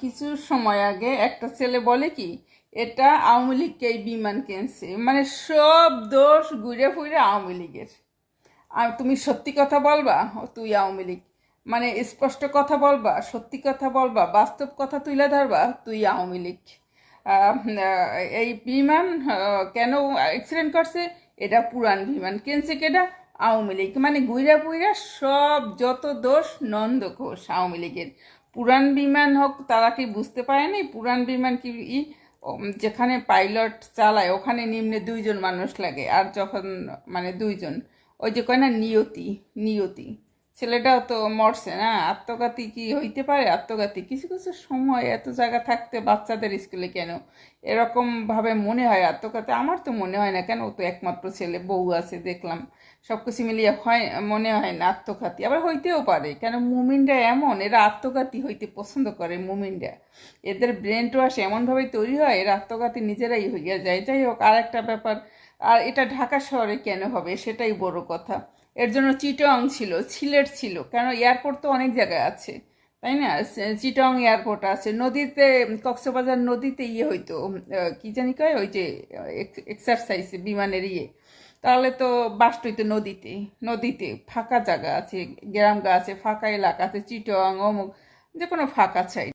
কিছু সময় আগে একটা ছেলে বলে কি, এটা আওয়ামী লীগকে এই বিমান কিনছে। মানে সব দোষ ঘুরে ফুরে আওয়ামী লীগের। আর তুমি সত্যি কথা বলবা? তুই আওয়ামী লীগ। মানে স্পষ্ট কথা বলবা, সত্যি কথা বলবা, বাস্তব কথা তুলে ধরবা, তুই আওয়ামী লীগ। এই বিমান কেন অ্যাক্সিডেন্ট করছে? এটা পুরান বিমান কিনছে কেটা আওয়ামী লীগ। মানে গুইরা পুইরা সব যত দোষ, নন্দ ঘোষ আওয়ামী লীগের। পুরান বিমান হোক, তারা কি বুঝতে পারেনি? পুরাণ বিমান কি যেখানে পাইলট চালায়, ওখানে নিম্নে দুইজন মানুষ লাগে, আর যখন মানে দুইজন, ওই যে কয় না, নিয়তি নিয়তি। ছেলেটাও তো মরছে, না? আত্মঘাতী কি হইতে পারে? আত্মঘাতী। কিছু কিছু সময় এত জায়গা থাকতে বাচ্চাদের স্কুলে কেন? এরকম ভাবে মনে হয় আত্মঘাতী? আমার তো মনে হয় না। কেন? ও তো একমাত্র ছেলে, বউ আছে, দেখলাম। সব কিছু মিলিয়ে হয়, মনে হয় না আত্মঘাতী। আবার হইতেও পারে। কেন? মুমিনরা এমন, এরা আত্মঘাতী হইতে পছন্দ করে মুমিনরা। এদের ব্রেন ওয়াশ এমনভাবে তৈরি হয়, এরা আত্মঘাতী নিজেরাই হইয়া যায়। যাই হোক আর একটা ব্যাপার, আর এটা ঢাকা শহরে কেন হবে? সেটাই বড় কথা। এর জন্য চিটং ছিল সিলেট ছিল কেন এয়ারপোর্ট তো অনেক জায়গায় আছে, তাই না? চিটং এয়ারপোর্ট আছে, নদীতে, কক্সবাজার নদীতে ইয়ে হইতো কি জানি কয়, ওই যে এক্সারসাইজ বিমানের ইয়ে তাহলে তো বাস্ট হইতো নদীতে নদীতে, ফাঁকা জায়গা আছে, গ্রাম গা আছে, ফাঁকা এলাকা আছে, চিটং, অমুক যে কোনো ফাঁকা চাই